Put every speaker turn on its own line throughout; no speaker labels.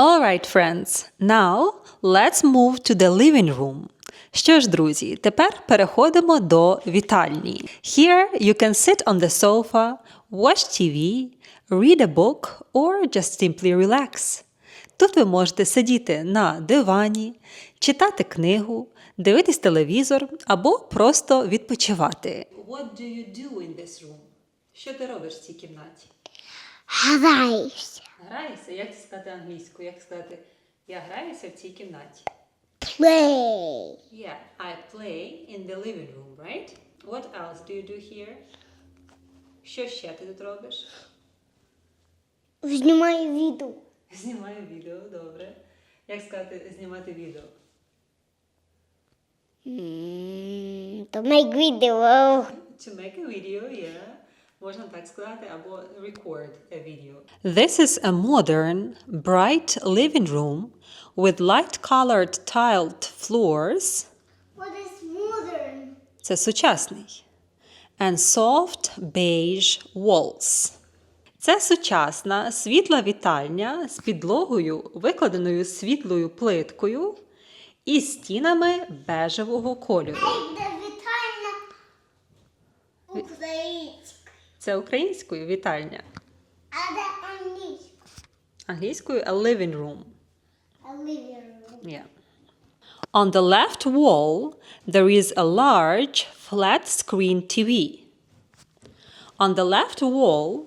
Alright, friends. Now let's move to the living room. Що ж, друзі, тепер переходимо до вітальні. Here you can sit on the sofa, watch TV, read a book or just simply relax. Тут ви можете сидіти на дивані, читати книгу, дивитись телевізор або просто відпочивати. What do you do in this room? Що ти робиш в цій кімнаті?
Граюся.
Граєшся? Як сказати англійською? Як сказати, я граюся в цій кімнаті?
Play.
Yeah, I play in the living room, right? What else do you do here? Що ще ти тут робиш?
Знімаю відео.
Знімаю відео, добре. Як сказати знімати відео?
М, То make відео.
To make a video, yeah. Можна так сказати, або record a video. This is a modern, bright living room with light-colored tiled floors.
What is modern?
Це сучасний. And soft beige walls. Це сучасна світла вітальня з підлогою, викладеною світлою плиткою і стінами бежевого кольору. Це українською вітальня.
А де англійська?
Англійською a living room.
А living room.
Yeah. On the left wall, there is a large flat screen TV. On the left wall,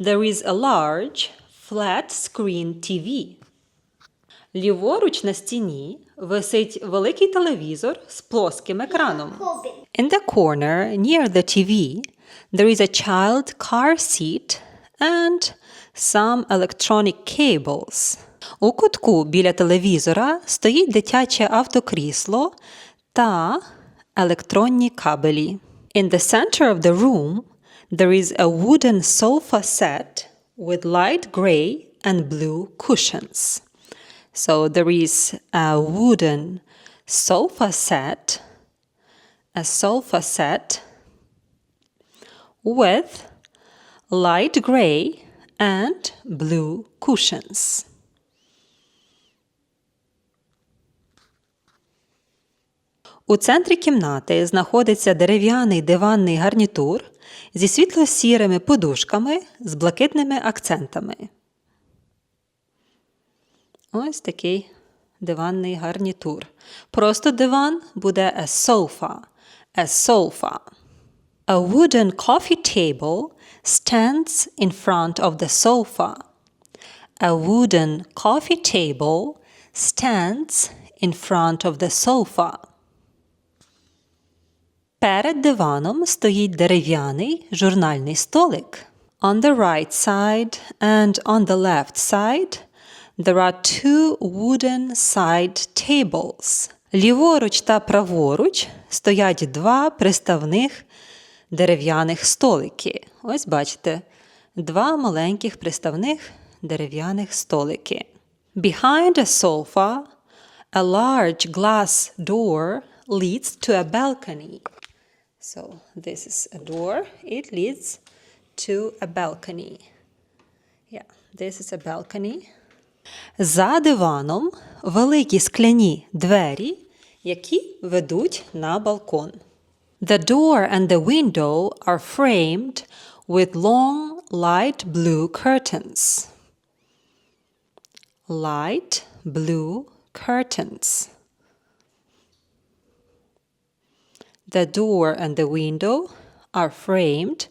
there is a large flat screen TV. Ліворуч на стіні висить великий телевізор з плоским екраном. In the corner near the TV, there is a child car seat and some electronic cables. У кутку біля телевізора стоїть дитяче автокрісло та електронні кабелі. In the center of the room, there is a wooden sofa set with light gray and blue cushions. So there is a wooden sofa set a sofa set with light gray and blue cushions. У центрі кімнати знаходиться дерев'яний диванний гарнітур зі світло-сірими подушками з блакитними акцентами. Ось такий диванний гарнітур. Просто диван буде a sofa. A sofa. A wooden coffee table stands in front of the sofa. A wooden coffee table stands in front of the sofa. Перед диваном стоїть дерев'яний журнальний столик. On the right side and on the left side there are two wooden side tables. Ліворуч та праворуч стоять два приставних дерев'яних столики. Ось бачите, два маленьких приставних дерев'яних столики. Behind a sofa, a large glass door leads to a balcony. So this is a door. It leads to a balcony. Yeah, this is a balcony. За диваном великі скляні двері, які ведуть на балкон. The door and the window are framed with long light blue curtains. Light blue curtains. The door and the window are framed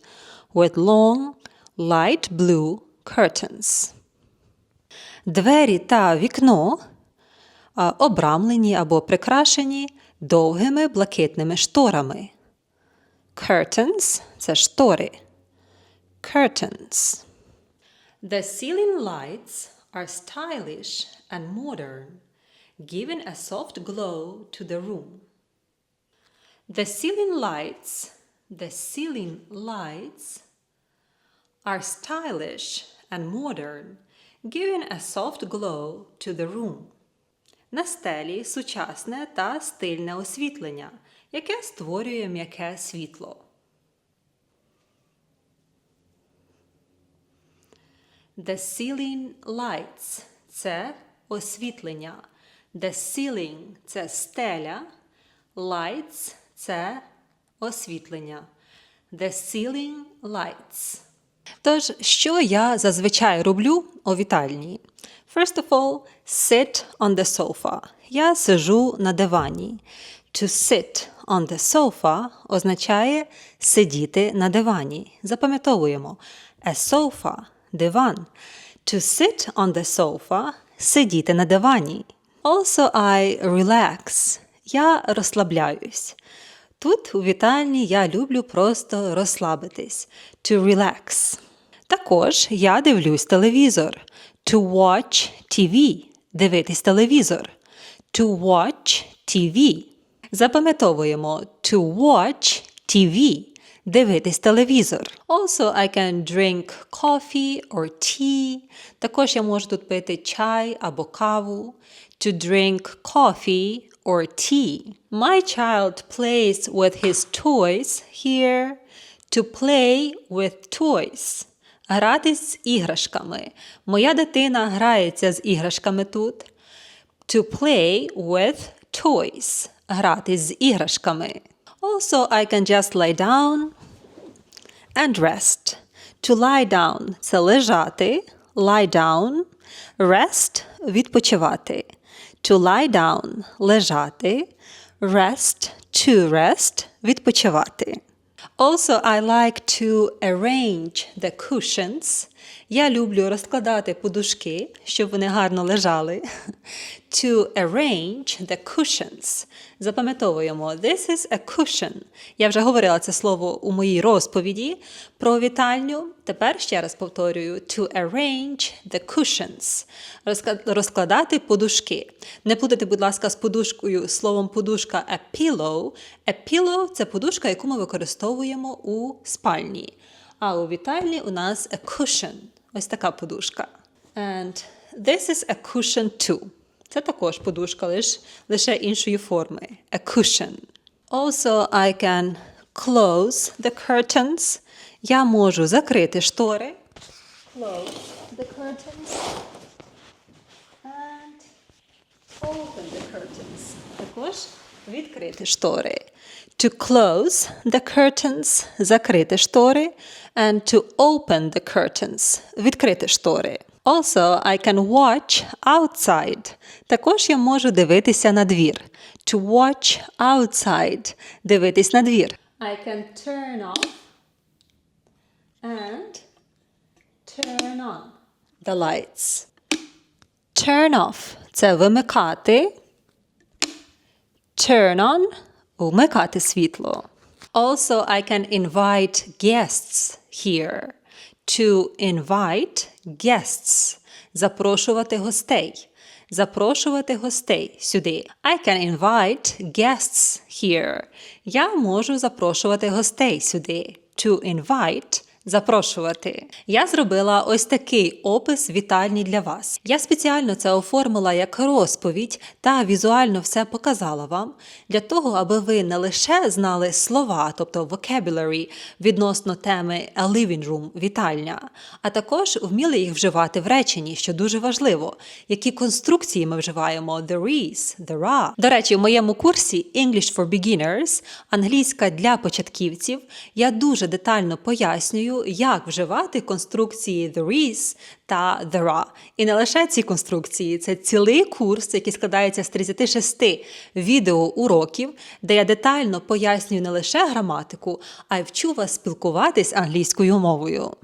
with long light blue curtains. Двері та вікно а, обрамлені або прикрашені довгими блакитними шторами. Curtains – це штори. Curtains. The ceiling lights are stylish and modern, giving a soft glow to the room. The ceiling lights, the ceiling lights are stylish and modern, giving a soft glow to the room. На стелі сучасне та стильне освітлення, Яке створює м'яке світло. The ceiling lights – це освітлення. The ceiling – це стеля, lights – це освітлення. The ceiling lights. Тож, що я зазвичай роблю у вітальні? First of all, sit on the sofa. Я сижу на дивані. To sit on the sofa означає сидіти на дивані. Запам'ятовуємо. A sofa – диван. To sit on the sofa – сидіти на дивані. Also, I relax. Я розслабляюсь. Тут у вітальні я люблю просто розслабитись. To relax. Також я дивлюсь телевізор. To watch TV. Дивитись телевізор. To watch TV. Запам'ятовуємо to watch TV. Дивитись телевізор. Also, I can drink coffee or tea. Також я можу тут пити чай або каву. To drink coffee or tea. My child plays with his toys here. To play with toys. Гратись з іграшками. Моя дитина грається з іграшками тут. To play with toys. Гратись з іграшками. Also, I can just lie down and rest. To lie down – це лежати. Lie down. Rest – відпочивати. To lie down – лежати. Rest – to rest – відпочивати. Also, I like to arrange the cushions. Я люблю розкладати подушки, щоб вони гарно лежали. To arrange the cushions. Запам'ятовуємо, this is a cushion. Я вже говорила це слово у моїй розповіді про вітальню. Тепер ще раз повторюю: to arrange the cushions. Розкладати подушки. Не плутайте, будь ласка, з подушкою словом подушка a pillow. A pillow – це подушка, яку ми використовуємо у спальні. А у вітальні у нас a cushion. Ось така подушка. And this is a cushion too. Це також подушка, лиш, лише іншої форми. A cushion. Also, I can close the curtains. Я можу закрити штори. Close the curtains. And open the curtains. Також відкрити штори. To close the curtains – закрити штори. And to open the curtains – відкрити штори. Also, I can watch outside. Також я можу дивитися на двір. To watch outside – дивитись на двір. I can turn off and turn on the lights. Turn off – це вимикати. Turn on – вмикати світло. Also, I can invite guests here. To invite guests – запрошувати гостей. Запрошувати гостей сюди. I can invite guests here. Я можу запрошувати гостей сюди. To invite – Запрошувати. Я зробила ось такий опис вітальні для вас. Я спеціально це оформила як розповідь та візуально все показала вам для того, аби ви не лише знали слова, тобто vocabulary, відносно теми a living room – вітальня, а також вміли їх вживати в реченні, що дуже важливо. Які конструкції ми вживаємо – there is, there are. До речі, в моєму курсі English for Beginners – англійська для початківців. Я дуже детально пояснюю, як вживати конструкції there is та there are. І не лише ці конструкції, це цілий курс, який складається з 36 відеоуроків, де я детально пояснюю не лише граматику, а й вчу вас спілкуватись англійською мовою.